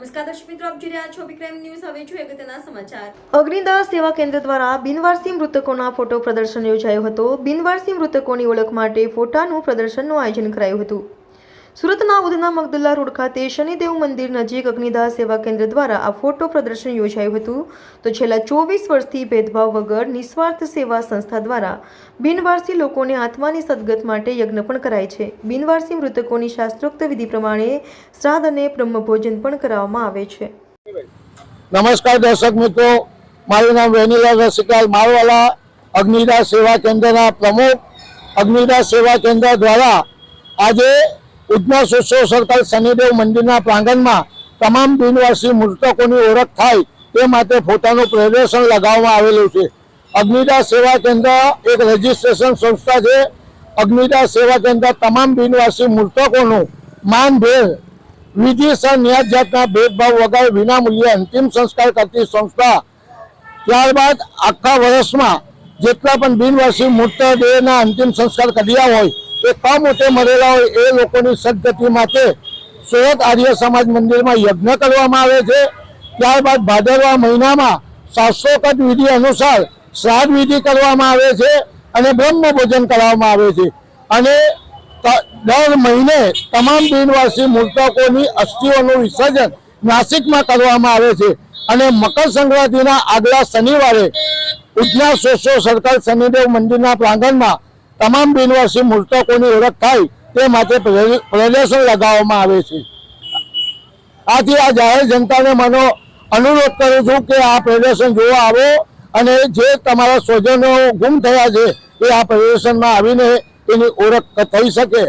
નમસ્કાર દર્શક મિત્રો, આપ જોઈ રહ્યા છો વિક્રમ ન્યૂઝ. હવે જોઈએ અગત્યના સમાચાર. અગ્નિદાસ સેવા કેન્દ્ર દ્વારા બિનવારસી મૃતકોના ફોટો પ્રદર્શન યોજાયો હતો. બિનવારસી મૃતકોની ઓળખ માટે ફોટાનું પ્રદર્શનનું આયોજન કરાયું હતું. સુરતના ઉધના મગદુલ્લા રોડ ખાતે શનિદેવ મંદિર નજીક અગ્નિદાહ સેવા કેન્દ્ર દ્વારા આ ફોટો પ્રદર્શન યોજાયું હતું. તો છેલ્લા ચોવીસ વર્ષથી ભેદભાવ વગર નિસ્વાર્થ સેવા સંસ્થા દ્વારા બિનવારસી લોકોને આત્માની સદગત માટે યજ્ઞ પણ કરાય છે. બિનવારસી મૃતકોની શાસ્ત્રોક્ત વિધિ પ્રમાણે શ્રાદ્ધ અને બ્રહ્મભોજન પણ કરાવવામાં આવે છે. નમસ્કાર દર્શક મિત્રો, મારું નામ વેનિલા રસિકાલ મારવાલા અગ્નિદાહ સેવા કેન્દ્રના પ્રમુખ. અગ્નિદાહ સેવા કેન્દ્ર દ્વારા આજે ઉધના સોશિયો સર્કલ શનિદેવ મંદિરના પ્રાંગણમાં તમામ બિનવાસી મૃતકોની ઓળખ થાય તે માટે પોતાનું પ્રદર્શન લગાવવામાં આવેલું છે. અગ્નિદા સેવા કેન્દ્ર એક રજીસ્ટ્રેશન સંસ્થા છે. અગ્નિદા સેવા કેન્દ્ર તમામ બિનવાસી મૃતકોનું માનભેર વિધિસર ન્યાય જાતના ભેદભાવ વગર વિનામૂલ્યે અંતિમ સંસ્કાર કરતી સંસ્થા ત્યારબાદ આખા વર્ષમાં જેટલા પણ બિનવાસી મૃતદેહના અંતિમ સંસ્કાર કર્યા હોય, એ કમોટે મરેલા હોય એ લોકોની સદગતિ માટે સુરત આર્ય સમાજ મંદિરમાં યજ્ઞ કરવામાં આવે છે. ત્યારબાદ ભાદરવા મહિનામાં શાસ્ત્રોકત વિધિ અનુસાર શ્રાદ્ધ વિધિ કરવામાં આવે છે અને બ્રહ્મ ભોજન કરવામાં આવે છે. અને દર મહિને તમામ બિનવાસી મૃતકોની અસ્થિઓનું વિસર્જન નાસિકમાં કરવામાં આવે છે. અને મકર સંક્રાંતિના આગલા શનિવારે ઉધના શોષો સર્કલ શનિદેવ મંદિરના પ્રાંગણમાં તમામ બિનવાસી મૃતકોની ઓળખ થાય તે માટે પ્રદર્શન લગાવવામાં આવે છે. આથી આ જાહેર જનતાને મને અનુરોધ કરું છું કે આ પ્રદર્શન જોવા આવો અને જે તમારા સ્વજનો ગુમ થયા છે એ આ પ્રદર્શનમાં આવીને એની ઓળખ થઈ શકે.